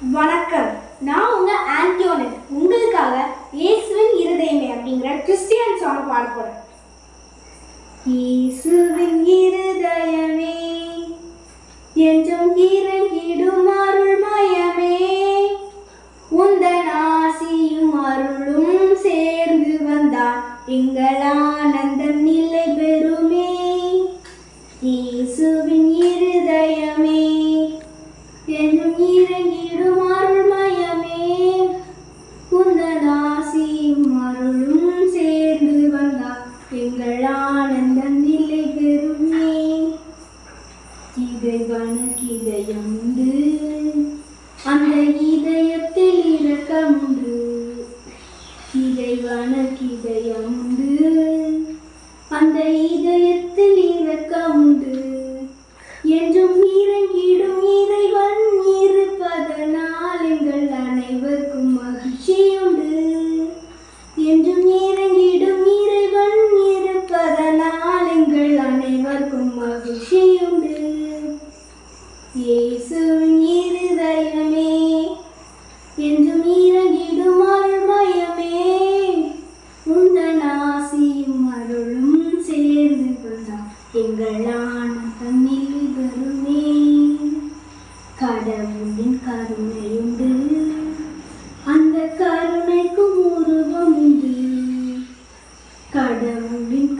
வணக்கம். நான் உங்க ஆன்டியோனட் உங்களுக்காக இயேசுவின் இருதயமே அப்படிங்கிற கிறிஸ்டியன் சாங் பாட போறேன். இயேசுவின் இருதயமே என்றும் இறங்கிடும் அருள்மயமே. உந்தன் ஆசியும் அருளும் சேர்ந்து வந்தான் எங்கள் எங்கள் ஆனந்தம் நிலை பெறுமே. இறைவனுக்கு இதயம் உண்டு. அந்த இதயத்தில் இரக்கம் உண்டு. இறைவனுக்கு இதயம் உண்டு. அந்த இதயத்தில் மகிழ்ச்சியுண்டு. இயேசுவின் இருதயமே என்றும் இறங்கிடும் அருள்மயமே உன்னன் ஆசியும் அருளும் சேர்ந்து கொண்டான் எங்கள் ஆனந்தம் நிகழுமே கடவுளின் கருணையுண்டு அந்த கருணைக்கு உருவம் உண்டு கடவுளின்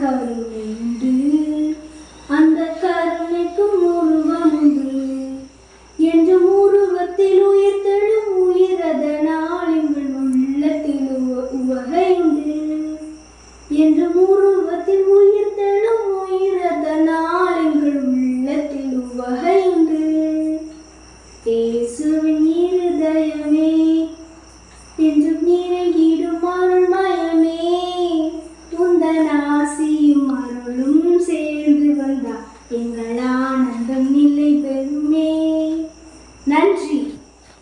നാസിയും അരുളും